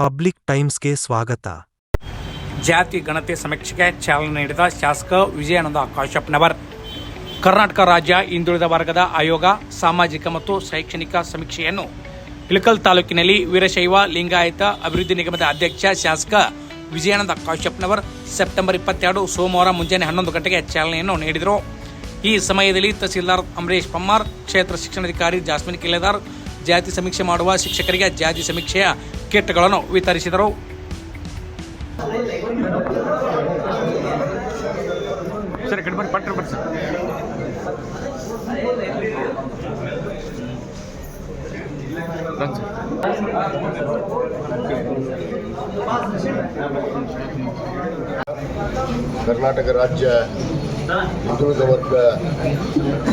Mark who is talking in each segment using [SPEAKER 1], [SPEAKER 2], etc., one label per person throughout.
[SPEAKER 1] Public ಟೈಮ್ಸ್ಗೆ ಸ್ವಾಗತ.
[SPEAKER 2] ಜಾತಿ ಗಣತಿ ಸಮೀಕ್ಷೆಗೆ ಚಾಲನೆ ನೀಡಿದ ಶಾಸಕ ವಿಜಯಾನಂದ ಕಾಶ್ಯಪ್ನವರ್ ಕರ್ನಾಟಕ ರಾಜ್ಯ ಹಿಂದುಳಿದ ವರ್ಗದ ಆಯೋಗ, ಸಾಮಾಜಿಕ ಮತ್ತು ಶೈಕ್ಷಣಿಕ ಸಮೀಕ್ಷೆಯನ್ನು ಇಳಕಲ್ ತಾಲೂಕಿನಲ್ಲಿ ವೀರಶೈವ ಲಿಂಗಾಯತ ಅಭಿವೃದ್ಧಿ ನಿಗಮದ ಅಧ್ಯಕ್ಷ ಶಾಸಕ ವಿಜಯಾನಂದ ಕಾಶ್ಯಪ್ನವರ್ ಸೆಪ್ಟೆಂಬರ್ ಇಪ್ಪತ್ತೆರಡು ಸೋಮವಾರ ಮುಂಜಾನೆ ಹನ್ನೊಂದು ಗಂಟೆಗೆ ಚಾಲನೆಯನ್ನು ನೀಡಿದರು. ಈ ಸಮಯದಲ್ಲಿ ತಹಸೀಲ್ದಾರ್ ಅಮರೇಶ್ ಪಮ್ಮಾರ್, ಕ್ಷೇತ್ರ ಶಿಕ್ಷಣಾಧಿಕಾರಿ ಜಾಸ್ಮಿನ್ ಕಿಲೆದಾರ್ ಜಾತಿ ಸಮೀಕ್ಷೆ ಮಾಡುವ ಶಿಕ್ಷಕರಿಗೆ ಜಾತಿ ಸಮೀಕ್ಷೆಯ ಕಿಟ್ಗಳನ್ನು ವಿತರಿಸಿದರು.
[SPEAKER 3] ಕರ್ನಾಟಕ ರಾಜ್ಯ ಹಿಂದುಳಿದ ವರ್ಗ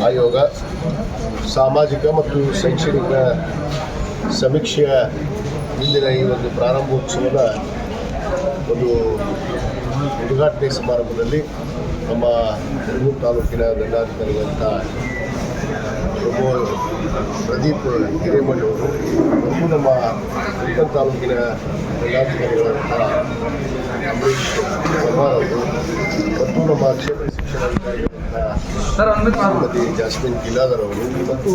[SPEAKER 3] ಆಯೋಗ, ಸಾಮಾಜಿಕ ಮತ್ತು ಶೈಕ್ಷಣಿಕ ಸಮೀಕ್ಷೆಯ ಇಂದಿನ ಈ ಒಂದು ಪ್ರಾರಂಭೋತ್ಸವದ ಒಂದು ಉದ್ಘಾಟನೆ ಸಮಾರಂಭದಲ್ಲಿ ನಮ್ಮ ತಾಲೂಕಿನ ದಂಡಾಧಿಕಾರಿಗಳಂಥ ಪ್ರಭು ಪ್ರದೀಪ್ ಹಿರೇಮಣ್ಣವರು ಮತ್ತು ನಮ್ಮ ಉತ್ತರ ತಾಲೂಕಿನ ಜಿಲ್ಲಾಧಿಕಾರಿಗಳಂತಹ ಅಂಬರೀಶ್ ಕುಮಾರ್ ಅವರು ಮತ್ತು ನಮ್ಮ ಕ್ಷೇತ್ರ ಶಿಕ್ಷಣಾಧಿಕಾರಿಗಳಂಥ ಶ್ರೀಮತಿ ಜಾಸ್ಮಿನ್ ಕಿಲಾದರ್ ಅವರು ಮತ್ತು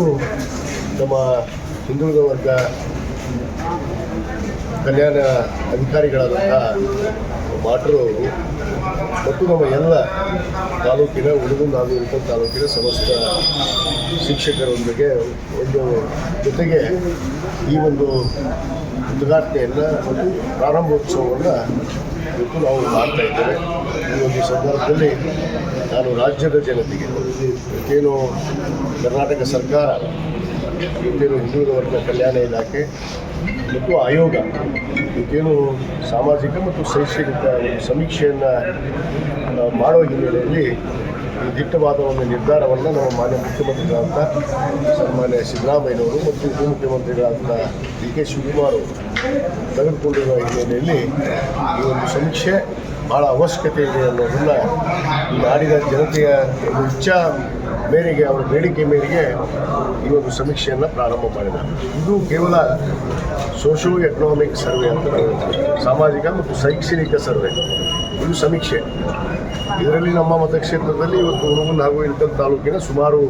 [SPEAKER 3] ನಮ್ಮ ಹಿಂದುಳಿದ ವರ್ಗ ಕಲ್ಯಾಣ ಅಧಿಕಾರಿಗಳಾದಂಥ ಮಾಟ್ರು ಅವರು ಮತ್ತು ನಮ್ಮ ಎಲ್ಲ ತಾಲೂಕಿನ ಉಳಿದು ನಾಗರಿಕ ತಾಲೂಕಿನ ಸಮಸ್ತ ಶಿಕ್ಷಕರೊಂದಿಗೆ ಒಂದು ಜೊತೆಗೆ ಈ ಒಂದು ಉದ್ಘಾಟನೆಯನ್ನು ಒಂದು ಪ್ರಾರಂಭೋತ್ಸವವನ್ನು ಇವತ್ತು ನಾವು ಮಾಡ್ತಾ ಇದ್ದೇವೆ. ಈ ಒಂದು ಸಂದರ್ಭದಲ್ಲಿ ನಾನು ರಾಜ್ಯದ ಜನತೆಗೆ ಇವತ್ತೇನು ಕರ್ನಾಟಕ ಸರ್ಕಾರ ಇವತ್ತೇನು ಹಿಂದುಳಿದ ವರ್ಗ ಕಲ್ಯಾಣ ಇಲಾಖೆ ಮತ್ತು ಆಯೋಗ ಇವತ್ತೇನು ಸಾಮಾಜಿಕ ಮತ್ತು ಶೈಕ್ಷಣಿಕ ಸಮೀಕ್ಷೆಯನ್ನು ಮಾಡೋ ಹಿನ್ನೆಲೆಯಲ್ಲಿ ದಿಟ್ಟವಾದ ಒಂದು ನಿರ್ಧಾರವನ್ನು ನಮ್ಮ ಮಾನ್ಯ ಮುಖ್ಯಮಂತ್ರಿಗಳಾದ ಸನ್ಮಾನ್ಯ ಸಿದ್ದರಾಮಯ್ಯನವರು ಮತ್ತು ಉಪಮುಖ್ಯಮಂತ್ರಿಗಳಾದ ಡಿ ಕೆ ಶಿವಕುಮಾರ್ ಅವರು ತೆಗೆದುಕೊಂಡಿರುವ ಹಿನ್ನೆಲೆಯಲ್ಲಿ ಈ ಒಂದು ಸಮೀಕ್ಷೆ ಭಾಳ ಅವಶ್ಯಕತೆ ಇದೆ ಅನ್ನೋದನ್ನು ನಾಡಿನ ಜನತೆಯ ಇಚ್ಛಾ ಮೇರೆಗೆ ಅವರ ಬೇಡಿಕೆ ಮೇರೆಗೆ ಈ ಒಂದು ಸಮೀಕ್ಷೆಯನ್ನು ಪ್ರಾರಂಭ ಮಾಡಿದ್ದಾರೆ. ಇದು ಕೇವಲ ಸೋಷೋ ಎಕನಾಮಿಕ್ ಸರ್ವೆ ಅಂತ ಸಾಮಾಜಿಕ ಮತ್ತು ಶೈಕ್ಷಣಿಕ ಸರ್ವೆ. ಇದು ಸಮೀಕ್ಷೆ. ಇದರಲ್ಲಿ ನಮ್ಮ ಮತಕ್ಷೇತ್ರದಲ್ಲಿ ಇವತ್ತು ಹುಣಗುಂದ ಹಾಗೂ ಇಳಕಲ್ ತಾಲೂಕಿನ ಸುಮಾರು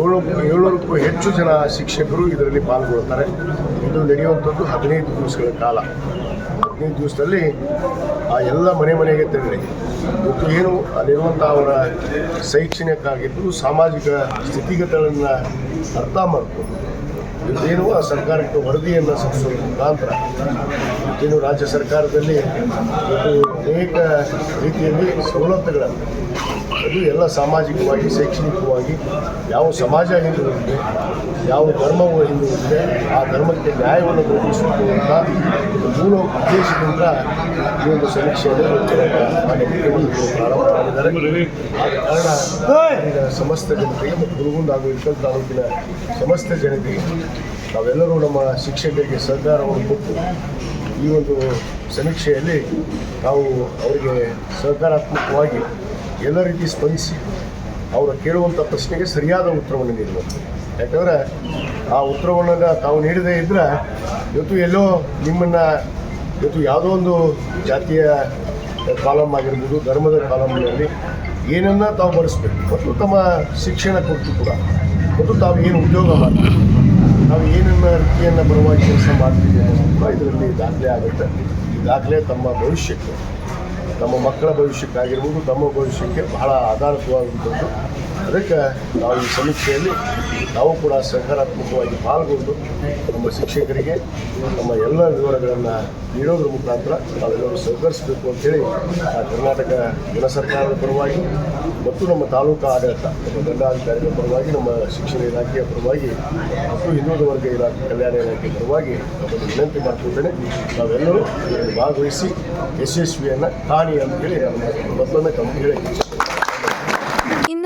[SPEAKER 3] ಏಳು ಏಳ್ನೂರಕ್ಕೂ ಹೆಚ್ಚು ಜನ ಶಿಕ್ಷಕರು ಇದರಲ್ಲಿ ಪಾಲ್ಗೊಳ್ತಾರೆ. ಇದು ನಡೆಯುವಂಥದ್ದು ಹದಿನೈದು ದಿವಸಗಳ ಕಾಲ. ಹದಿನೈದು ದಿವಸದಲ್ಲಿ ಆ ಎಲ್ಲ ಮನೆ ಮನೆಗೆ ತೆರಳಿ. ಮತ್ತು ಏನು ಅಲ್ಲಿರುವಂಥ ಅವರ ಶೈಕ್ಷಣಿಕ ಸಾಮಾಜಿಕ ಸ್ಥಿತಿಗತಿಗಳನ್ನು ಅರ್ಥ ಮಾಡಿಕೊಂಡು ಇವತ್ತೇನು ಆ ಸರ್ಕಾರಕ್ಕೆ ವರದಿಯನ್ನು ಸಲ್ಲಿಸುವ ಮುಖಾಂತರ ಇವತ್ತೇನು ರಾಜ್ಯ ಸರ್ಕಾರದಲ್ಲಿ ಅನೇಕ ರೀತಿಯಲ್ಲಿ ಸವಲತ್ತುಗಳನ್ನು ಅದು ಎಲ್ಲ ಸಾಮಾಜಿಕವಾಗಿ, ಶೈಕ್ಷಣಿಕವಾಗಿ ಯಾವ ಸಮಾಜ ಹಿಂದುಳಿದಿದೆ ಯಾವ ಧರ್ಮವು ಹಿಂದುಳಿದಿದೆ ಆ ಧರ್ಮಕ್ಕೆ ನ್ಯಾಯವನ್ನು ಒದಗಿಸುವಂಥ ಅಂತ ಮೂಲ ಉದ್ದೇಶದಿಂದ ಈ ಒಂದು ಸಮೀಕ್ಷೆಯನ್ನು ಪ್ರಾರಂಭ ಸಮಸ್ತ ಜನತೆಗೆ ಮತ್ತು ಗುರುಗುಂದ ಹಾಗೂ ಇಳಕಲ್ ತಾಲೂಕಿನ ಸಮಸ್ತ ಜನತೆಗೆ ನಾವೆಲ್ಲರೂ ನಮ್ಮ ಶಿಕ್ಷಕರಿಗೆ ಸಹಕಾರವನ್ನು ಕೊಟ್ಟು ಈ ಒಂದು ಸಮೀಕ್ಷೆಯಲ್ಲಿ ನಾವು ಅವರಿಗೆ ಸಹಕಾರಾತ್ಮಕವಾಗಿ ಎಲ್ಲ ರೀತಿ ಸ್ಪಂದಿಸಿ ಅವರು ಕೇಳುವಂಥ ಪ್ರಶ್ನೆಗೆ ಸರಿಯಾದ ಉತ್ತರವನ್ನು ನೀಡಬೇಕು ಯಾಕಂದರೆ ಆ ಉತ್ತರವನ್ನು ತಾವು ನೀಡದೇ ಇದ್ದರೆ ಇವತ್ತು ಎಲ್ಲೋ ನಿಮ್ಮನ್ನು ಇವತ್ತು ಯಾವುದೋ ಒಂದು ಜಾತಿಯ ಕಾಲಮ್ ಆಗಿರ್ಬೋದು, ಧರ್ಮದ ಕಾಲಮ್ನಲ್ಲಿ ಏನನ್ನ ತಾವು ಬಳಸಬೇಕು. ಮತ್ತು ತಮ್ಮ ಶಿಕ್ಷಣ ಕೊಟ್ಟು ಕೂಡ. ಮತ್ತು ತಾವು ಏನು ಉದ್ಯೋಗ ಮಾಡ್ತೀವಿ ನಾವು ಏನನ್ನ ವೃತ್ತಿಯನ್ನು ಪರವಾಗಿ ಕೆಲಸ ಮಾಡ್ತೀವಿ ಕೂಡ ಇದರಲ್ಲಿ ದಾಖಲೆ ಆಗುತ್ತೆ. ಈ ದಾಖಲೆ ತಮ್ಮ ಭವಿಷ್ಯಕ್ಕೆ. ನಮ್ಮ ಮಕ್ಕಳ ಭವಿಷ್ಯಕ್ಕಾಗಿರ್ಬೋದು ತಮ್ಮ ಭವಿಷ್ಯಕ್ಕೆ ಬಹಳ ಆಧಾರಿತವಾದಂಥದ್ದು ಅದಕ್ಕೆ ನಾವು ಈ ಸಮೀಕ್ಷೆಯಲ್ಲಿ ನಾವು ಕೂಡ ಸಕಾರಾತ್ಮಕವಾಗಿ ಪಾಲ್ಗೊಂಡು ನಮ್ಮ ಶಿಕ್ಷಕರಿಗೆ ನಮ್ಮ ಎಲ್ಲ ವಿವರಗಳನ್ನು ನೀಡೋದ್ರ ಮುಖಾಂತರ ನಾವೆಲ್ಲರೂ ಸಹಕರಿಸಬೇಕು ಅಂತೇಳಿ ಆ ಕರ್ನಾಟಕ ಜನ ಸರ್ಕಾರದ ಪರವಾಗಿ ಮತ್ತು ನಮ್ಮ ತಾಲೂಕು ಆಡಳಿತ, ನಮ್ಮ ದಂಡಾಧಿಕಾರಿಗಳ ಪರವಾಗಿ, ನಮ್ಮ ಶಿಕ್ಷಣ ಇಲಾಖೆಯ ಪರವಾಗಿ ಮತ್ತು ಹಿಂದುಳಿದ ವರ್ಗ ಇಲಾಖೆ ಕಲ್ಯಾಣ ಇಲಾಖೆ ಪರವಾಗಿ ನಮ್ಮನ್ನು ವಿನಂತಿ ಮಾಡ್ಕೊಳ್ತೇನೆ. ನಾವೆಲ್ಲರೂ ಭಾಗವಹಿಸಿ ಯಶಸ್ವಿಯನ್ನು ಕಾಣಿ ಅಂತೇಳಿ ನಾನು ಮತ್ತೊಮ್ಮೆ ತಮಗೆ ಹೇಳಿ.